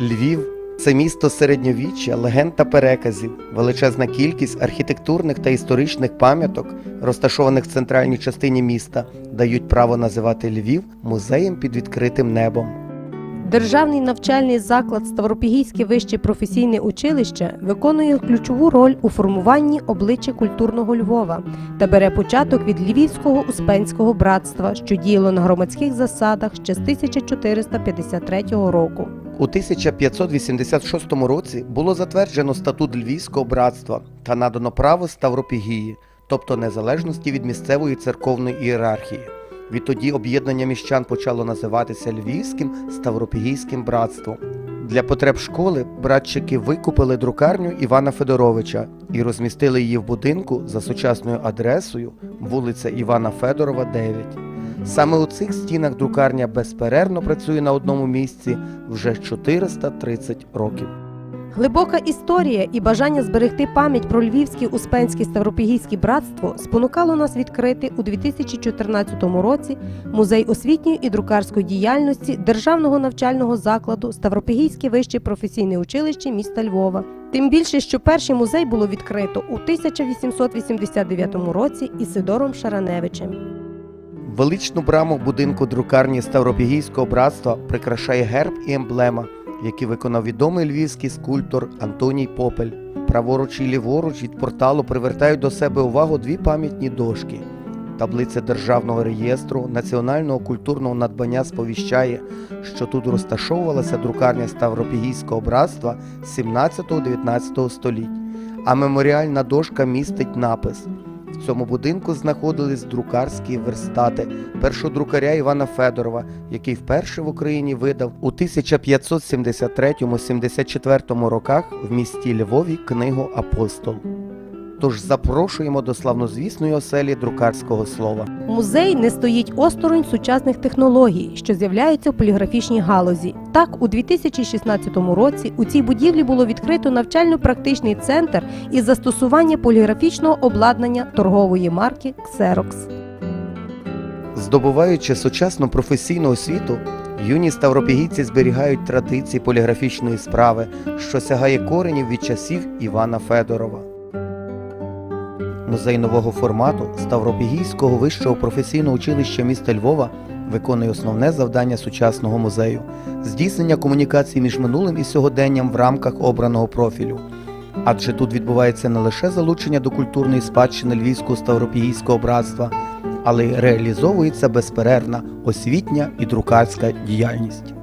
Львів це місто середньовіччя, легенд та переказів, величезна кількість архітектурних та історичних пам'яток, розташованих в центральній частині міста, дають право називати Львів музеєм під відкритим небом. Державний навчальний заклад Ставропігійське вище професійне училище виконує ключову роль у формуванні обличчя культурного Львова та бере початок від Львівського успенського братства, що діяло на громадських засадах ще з 1453 року. У 1586 році було затверджено статут Львівського братства та надано право Ставропігії, тобто незалежності від місцевої церковної ієрархії. Відтоді об'єднання міщан почало називатися Львівським Ставропігійським братством. Для потреб школи братчики викупили друкарню Івана Федоровича і розмістили її в будинку за сучасною адресою вулиця Івана Федорова, 9. Саме у цих стінах друкарня безперервно працює на одному місці вже 430 років. Глибока історія і бажання зберегти пам'ять про Львівське Успенське Ставропігійське братство спонукало нас відкрити у 2014 році музей освітньої і друкарської діяльності Державного навчального закладу Ставропігійське вище професійне училище міста Львова. Тим більше, що перший музей було відкрито у 1889 році Ісидором Шараневичем. Величну браму будинку друкарні Ставропігійського братства прикрашає герб і емблема, які виконав відомий львівський скульптор Антоній Попель. Праворуч і ліворуч від порталу привертають до себе увагу дві пам'ятні дошки. Таблиця Державного реєстру національного культурного надбання сповіщає, що тут розташовувалася друкарня Ставропігійського братства 17-19 століть, а меморіальна дошка містить напис в цьому будинку знаходились друкарські верстати першодрукаря Івана Федорова, який вперше в Україні видав у 1573-74 роках в місті Львові книгу Апостол. Тож запрошуємо до славнозвісної оселі друкарського слова. Музей не стоїть осторонь сучасних технологій, що з'являються в поліграфічній галузі. Так, у 2016 році у цій будівлі було відкрито навчально-практичний центр із застосування поліграфічного обладнання торгової марки Xerox. Здобуваючи сучасну професійну освіту, юні ставропігійці зберігають традиції поліграфічної справи, що сягає коренів від часів Івана Федорова. Музей нового формату Ставропігійського вищого професійного училища міста Львова виконує основне завдання сучасного музею здійснення комунікації між минулим і сьогоденням в рамках обраного профілю. Адже тут відбувається не лише залучення до культурної спадщини Львівського Ставропігійського братства, але й реалізовується безперервна освітня і друкарська діяльність.